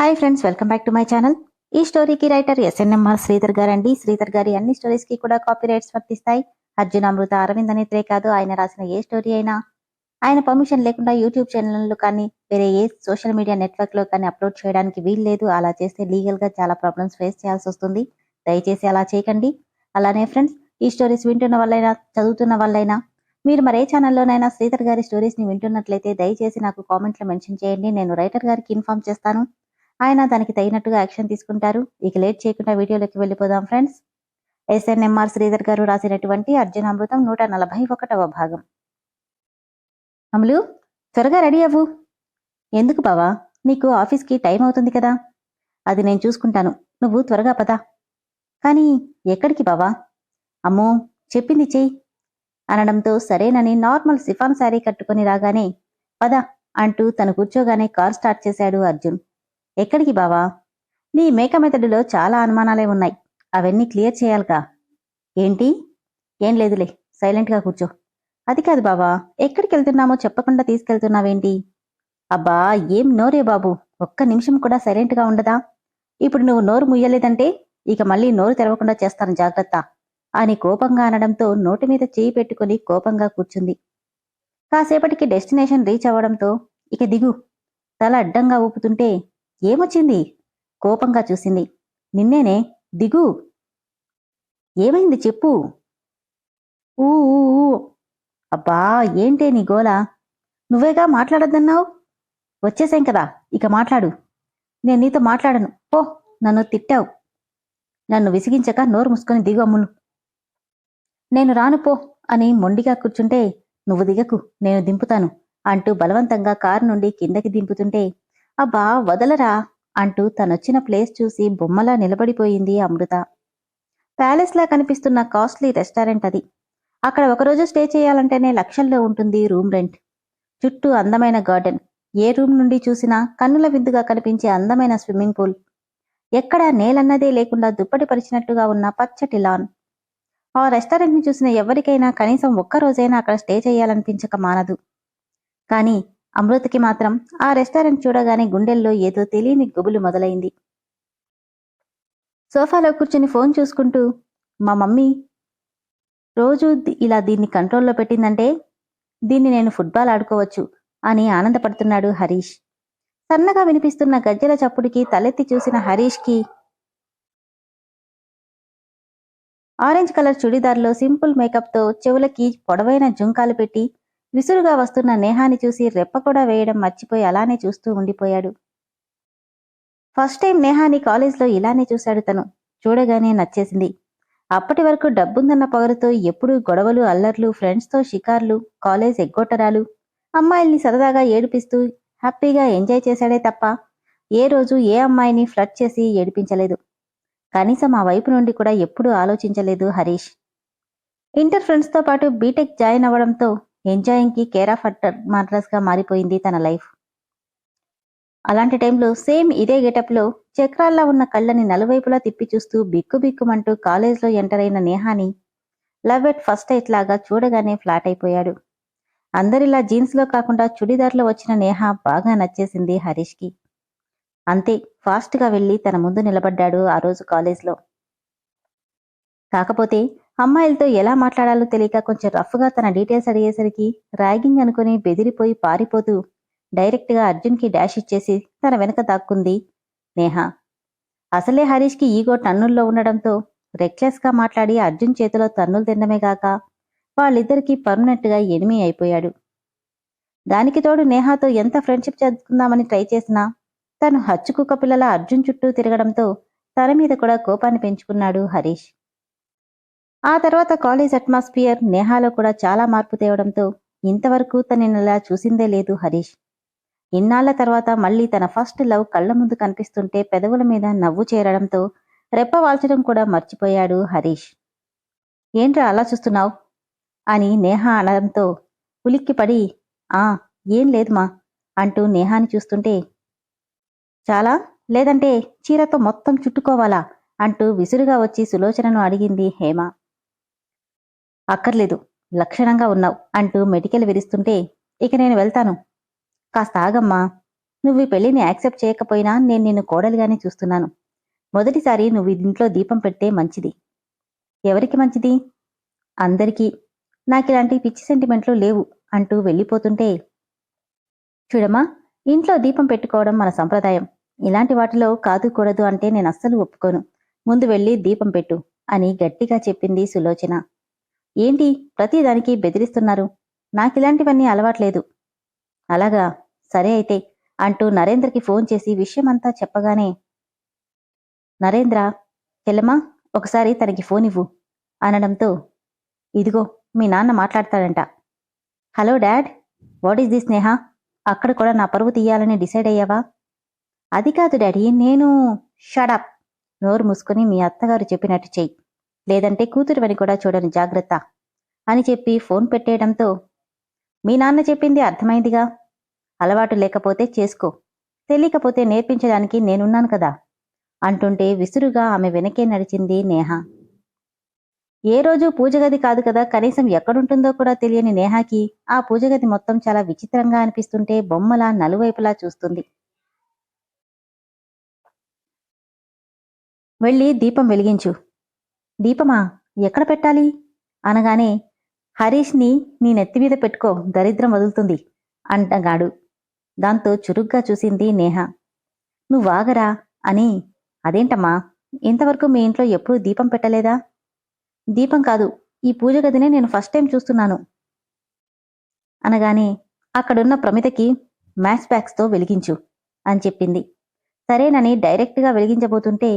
Hi friends welcome back to my channel ఈ స్టోరీకి writer SNMR Sridhar గారు అండి శ్రీధర్ గారి అన్ని స్టోరీస్కి కూడా కాపీ రైట్స్ వర్తిస్తాయి. అర్జున్ అమృత అరవింద్ అనేత్రే కాదు ఆయన రాసిన ఏ స్టోరీ అయినా. ఆయన పర్మిషన్ లేకుండా యూట్యూబ్ ఛానల్లో కానీ వేరే ఏ సోషల్ మీడియా నెట్వర్క్లో కానీ అప్లోడ్ చేయడానికి వీలు లేదు. అలా చేస్తే లీగల్గా చాలా ప్రాబ్లమ్స్ ఫేస్ చేయాల్సి వస్తుంది. దయచేసి అలా చేయకండి. అలానే ఫ్రెండ్స్ ఈ స్టోరీస్ వింటున్న వాళ్ళైనా చదువుతున్న వాళ్ళైనా మీరు మరే ఛానల్లోనైనా శ్రీధర్ గారి స్టోరీస్ని వింటున్నట్లయితే దయచేసి నాకు కామెంట్లో మెన్షన్ చేయండి. నేను రైటర్ గారికి ఇన్ఫార్మ్ చేస్తాను. ఆయన దానికి తగినట్టుగా యాక్షన్ తీసుకుంటారు. ఇక లేట్ చేయకుండా వీడియోలోకి వెళ్ళిపోదాం ఫ్రెండ్స్. ఎస్ఎన్ఎంఆర్ శ్రీధర్ గారు రాసినటువంటి అర్జున్ అమృతం నూట నలభై ఒకటవ భాగం. అమలు త్వరగా రెడీ అవ్వు. ఎందుకు బావా? నీకు ఆఫీస్కి టైం అవుతుంది కదా. అది నేను చూసుకుంటాను. నువ్వు త్వరగా పద. కానీ ఎక్కడికి బావా? అమ్మో చెప్పింది చెయ్యి అనడంతో సరేనని నార్మల్ సిఫాన్ శారీ కట్టుకుని రాగానే పద అంటూ తను కూర్చోగానే కార్ స్టార్ట్ చేశాడు అర్జున్. ఎక్కడికి బావా? నీ మేక మెథడులో చాలా అనుమానాలే ఉన్నాయి. అవన్నీ క్లియర్ చేయాలిగా. ఏంటి? ఏం లేదులే. సైలెంట్గా కూర్చో. అది కాదు బావా. ఎక్కడికి వెళ్తున్నామో చెప్పకుండా తీసుకెళ్తున్నావేంటి? అబ్బా ఏం నోరే బాబు. ఒక్క నిమిషం కూడా సైలెంట్గా ఉండదా? ఇప్పుడు నువ్వు నోరు ముయ్యలేదంటే ఇక మళ్ళీ నోరు తెరవకుండా చేస్తాను జాగ్రత్త అని కోపంగా అనడంతో నోటి మీద చేయి పెట్టుకుని కోపంగా కూర్చుంది. కాసేపటికి డెస్టినేషన్ రీచ్ అవ్వడంతో ఇక దిగు. తల అడ్డంగా ఊపుతుంటే ఏమొచ్చింది? కోపంగా చూసింది. నిన్నేనే? దిగు. ఏమైంది చెప్పు. ఊ అబ్బా ఏంటే నీ గోల? నువ్వేగా మాట్లాడొద్దన్నావు? వచ్చేసాం కదా ఇక మాట్లాడు. నేను నీతో మాట్లాడను. ఓ నన్ను తిట్టావు. నన్ను విసిగించక నోరు మూసుకొని దిగు అమ్ములు నేను రాను పో అని మొండిగా కూర్చుంటే నువ్వు దిగకు నేను దింపుతాను అంటూ బలవంతంగా కారు నుండి కిందకి దింపుతుంటే అబ్బా వదలరా అంటూ తనొచ్చిన ప్లేస్ చూసి బొమ్మలా నిలబడిపోయింది అమృత. ప్యాలెస్లా కనిపిస్తున్న కాస్ట్లీ రెస్టారెంట్ అది. అక్కడ ఒకరోజు స్టే చేయాలంటేనే లక్షల్లో ఉంటుంది రూమ్ రెంట్. చుట్టూ అందమైన గార్డెన్. ఏ రూమ్ నుండి చూసినా కన్నుల విందుగా కనిపించే అందమైన స్విమ్మింగ్ పూల్. ఎక్కడా నేలన్నదే లేకుండా దుప్పటి పరిచినట్టుగా ఉన్న పచ్చటి లాన్. ఆ రెస్టారెంట్ని చూసిన ఎవరికైనా కనీసం ఒక్క రోజైనా అక్కడ స్టే చేయాలనిపించక మానదు. కానీ అమృతకి మాత్రం ఆ రెస్టారెంట్ చూడగానే గుండెల్లో ఏదో తెలియని గుబులు మొదలైంది. సోఫాలో కూర్చుని ఫోన్ చూసుకుంటూ మా మమ్మీ రోజు ఇలా దీన్ని కంట్రోల్లో పెట్టిందంటే దీన్ని నేను ఫుట్బాల్ ఆడుకోవచ్చు అని ఆనందపడుతున్నాడు హరీష్. సన్నగా వినిపిస్తున్న గజ్జెల చప్పుడికి తలెత్తి చూసిన హరీష్కి ఆరెంజ్ కలర్ చుడిదార్లో సింపుల్ మేకప్తో చెవులకి పొడవైన జుంకాలు పెట్టి విసురుగా వస్తున్న నేహాని చూసి రెప్ప కూడా వేయడం మర్చిపోయి అలానే చూస్తూ ఉండిపోయాడు. ఫస్ట్ టైం నేహాని కాలేజ్లో ఇలానే చూశాడు తను. చూడగానే నచ్చేసింది. అప్పటి వరకు డబ్బుందన్న పొగరుతో ఎప్పుడూ గొడవలు అల్లర్లు ఫ్రెండ్స్తో షికార్లు కాలేజ్ ఎగ్గొట్టరాలు అమ్మాయిల్ని సరదాగా ఏడిపిస్తూ హ్యాపీగా ఎంజాయ్ చేశాడే తప్ప ఏ రోజు ఏ అమ్మాయిని ఫ్లడ్ చేసి ఏడిపించలేదు. కనీసం ఆ వైపు నుండి కూడా ఎప్పుడూ ఆలోచించలేదు హరీష్. ఇంటర్ ఫ్రెండ్స్తో పాటు బీటెక్ జాయిన్ అవ్వడంతో ఎంజాయింగ్కి కేర్ ఆఫ్ అట్టర్ మాడ్రస్గా మారిపోయింది తన లైఫ్. అలాంటి టైంలో సేమ్ ఇదే గెటప్లో చక్రాల్లా ఉన్న కళ్ళని నలువైపులా తిప్పి చూస్తూ బిక్కు బిక్కుమంటూ కాలేజ్లో ఎంటర్ అయిన నేహాని లవ్ ఎట్ ఫస్ట్ ఎయిట్ లాగా చూడగానే ఫ్లాట్ అయిపోయాడు. అందరిలా జీన్స్లో కాకుండా చుడిదార్లో వచ్చిన నేహ బాగా నచ్చేసింది హరీష్కి. అంతే ఫాస్ట్గా వెళ్ళి తన ముందు నిలబడ్డాడు ఆ రోజు కాలేజ్లో. కాకపోతే అమ్మాయిలతో ఎలా మాట్లాడాలో తెలియక కొంచెం రఫ్గా తన డీటెయిల్స్ అడిగేసరికి ర్యాగింగ్ అనుకుని బెదిరిపోయి పారిపోతూ డైరెక్ట్గా అర్జున్కి డాష్ ఇచ్చేసి తన వెనక దాక్కుంది నేహ. అసలే హరీష్కి ఈగో టన్నుల్లో ఉండడంతో రెక్లెస్గా మాట్లాడి అర్జున్ చేతిలో తన్నులు తినడమే గాక వాళ్ళిద్దరికీ పర్మనెంట్గా ఎనిమి అయిపోయాడు. దానికి తోడు నేహాతో ఎంత ఫ్రెండ్షిప్ చేసుకుందామని ట్రై చేసినా తను హచ్చుకుక్క పిల్లల అర్జున్ చుట్టూ తిరగడంతో తన మీద కూడా కోపాన్ని పెంచుకున్నాడు హరీష్. ఆ తర్వాత కాలేజ్ అట్మాస్ఫియర్ నేహాలో కూడా చాలా మార్పు తేవడంతో ఇంతవరకు తననిలా చూసిందే లేదు హరీష్. ఇన్నాళ్ళ తర్వాత మళ్ళీ తన ఫస్ట్ లవ్ కళ్ళ ముందు కనిపిస్తుంటే పెదవుల మీద నవ్వు చేరడంతో రెప్ప వాల్చడం కూడా మర్చిపోయాడు హరీష్. ఏంట్రా అలా చూస్తున్నావు? అని నేహ అనడంతో ఉలిక్కిపడి ఆ ఏం లేదుమా అంటూ నేహాని చూస్తుంటే చాలా? లేదంటే చీరతో మొత్తం చుట్టుకోవాలా? అంటూ విసురుగా వచ్చి సులోచనను అడిగింది హేమ. అక్కర్లేదు. లక్షణంగా ఉన్నావు అంటూ మెటికెలు విరుస్తుంటే ఇక నేను వెళ్తాను. కాస్త ఆగమ్మా. నువ్వు ఈ పెళ్ళిని యాక్సెప్ట్ చేయకపోయినా నేను నిన్ను కోడలిగానే చూస్తున్నాను. మొదటిసారి నువ్వు ఇంట్లో దీపం పెడితే మంచిది. ఎవరికి మంచిది? అందరికీ. నాకిలాంటి పిచ్చి సెంటిమెంట్లు లేవు అంటూ వెళ్ళిపోతుంటే చూడమ్మా ఇంట్లో దీపం పెట్టుకోవడం మన సంప్రదాయం. ఇలాంటి వాటిలో కాదు కూడదు అంటే నేను అస్సలు ఒప్పుకోను. ముందు వెళ్ళి దీపం పెట్టు అని గట్టిగా చెప్పింది సులోచన. ఏంటి ప్రతిదానికి బెదిరిస్తున్నారు? నాకిలాంటివన్నీ అలవాట్లేదు. అలాగా సరే అయితే అంటూ నరేంద్రకి ఫోన్ చేసి విషయమంతా చెప్పగానే నరేంద్ర తెల్లమ్మా ఒకసారి తనకి ఫోన్ ఇవ్వు అనడంతో ఇదిగో మీ నాన్న మాట్లాడతాడంట. Hello dad what is the Sneha? అక్కడ కూడా నా పరువు తీయాలని డిసైడ్ అయ్యావా? అది కాదు డాడీ నేను షడప్ నోరు మూసుకొని మీ అత్తగారు చెప్పినట్టు చెయ్యి. లేదంటే కూతురువని కూడా చూడని జాగ్రత్త అని చెప్పి ఫోన్ పెట్టేయడంతో మీ నాన్న చెప్పింది అర్థమైందిగా? అలవాటు లేకపోతే చేసుకో తెలియకపోతే నేర్పించడానికి నేనున్నాను కదా? అంటుంటే విసురుగా ఆమె వెనకే నడిచింది నేహ. ఏ రోజు పూజగది కాదు కదా కనీసం ఎక్కడుంటుందో కూడా తెలియని నేహాకి ఆ పూజగది మొత్తం చాలా విచిత్రంగా అనిపిస్తుంటే బొమ్మలా నలువైపులా చూస్తుంది. వెళ్ళి దీపం వెలిగించు. దీపమా ఎక్కడ పెట్టాలి? అనగానే హరీష్ని నీ నెత్తి మీద పెట్టుకో దరిద్రం వదులుతుంది అంటగాడు. దాంతో చురుగ్గా చూసింది నేహ. నువ్వాగరా అని అదేంటమ్మా ఇంతవరకు మీ ఇంట్లో ఎప్పుడూ దీపం పెట్టలేదా? దీపం కాదు ఈ పూజ గదినే నేను ఫస్ట్ టైం చూస్తున్నాను. అనగానే అక్కడున్న ప్రమితకి మ్యాచ్ బ్యాక్స్తో వెలిగించు అని చెప్పింది. సరేనని డైరెక్ట్గా వెలిగించబోతుంటే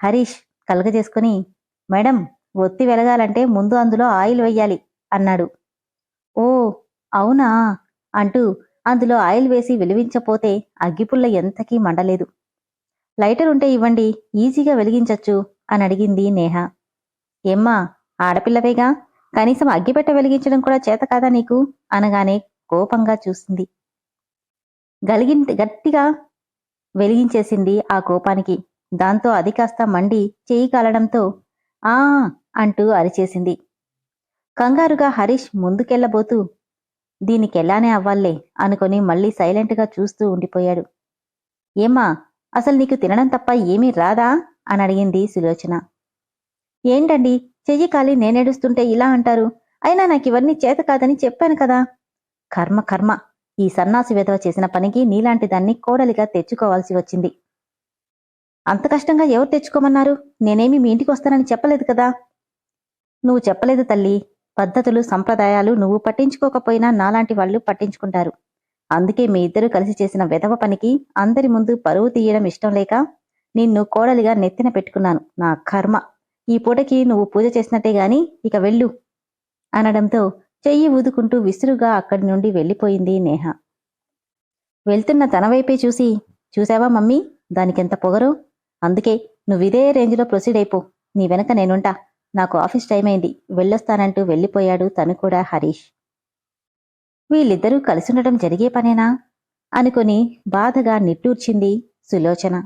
హరీష్ కలగజేసుకుని మేడం ఒత్తి వెలగాలంటే ముందు అందులో ఆయిల్ వెయ్యాలి అన్నాడు. ఓ అవునా? అంటూ అందులో ఆయిల్ వేసి వెలిగించపోతే అగ్గిపుల్ల ఎంతకీ మండలేదు. లైటర్ ఉంటే ఇవ్వండి ఈజీగా వెలిగించచ్చు అని అడిగింది నేహ. ఏమ్మా ఆడపిల్లవేగా? కనీసం అగ్గిపెట్ట వెలిగించడం కూడా చేత కాదా నీకు? అనగానే కోపంగా చూసింది. గలిగి గట్టిగా వెలిగించేసింది ఆ కోపానికి. దాంతో అది కాస్త మండి చేయి కాలడంతో ఆ! అంటూ అరిచేసింది. కంగారుగా హరీష్ ముందుకెళ్ళబోతూ దీనికెలానే అవ్వాలే అనుకుని మళ్ళీ సైలెంట్గా చూస్తూ ఉండిపోయాడు. ఏమ్మా అసలు నీకు తినడం తప్ప ఏమీ రాదా? అని అడిగింది సులోచన. ఏంటండి చెయ్యి కాలి నేనేడుస్తుంటే ఇలా అంటారు. అయినా నాకు ఇవన్నీ చేత కాదని చెప్పాను కదా. కర్మ కర్మ. ఈ సన్నాసి విధవ చేసిన పనికి నీలాంటి దాన్ని కోడలిగా తెచ్చుకోవాల్సి వచ్చింది. అంత కష్టంగా ఎవరు తెచ్చుకోమన్నారు? నేనేమి మీ ఇంటికి వస్తానని చెప్పలేదు కదా. నువ్వు చెప్పలేదు తల్లి. పద్ధతులు సంప్రదాయాలు నువ్వు పట్టించుకోకపోయినా నాలాంటి వాళ్ళు పట్టించుకుంటారు. అందుకే మీ ఇద్దరు కలిసి చేసిన వెధవ పనికి అందరి ముందు పరువు తీయడం ఇష్టం లేక నిన్ను కోడలిగా నెత్తిన పెట్టుకున్నాను. నా కర్మ. ఈ పూటకి నువ్వు పూజ చేసినట్టే గాని ఇక వెళ్ళు అనడంతో చెయ్యి ఊదుకుంటూ విసురుగా అక్కడి నుండి వెళ్ళిపోయింది నేహ. వెళ్తున్న తన వైపే చూసి చూసావా మమ్మీ? దానికెంత పొగరో? అందుకే నువ్విదే రేంజ్లో ప్రొసీడ్ అయిపో. నీ వెనక నేనుంటా. నాకు ఆఫీస్ టైం అయింది. వెళ్ళొస్తానంటూ వెళ్ళిపోయాడు తను కూడా హరీష్. వీళ్ళిద్దరూ కలిసుండటం జరిగే పనేనా? అనుకుని బాధగా నిట్టూర్చింది సులోచన.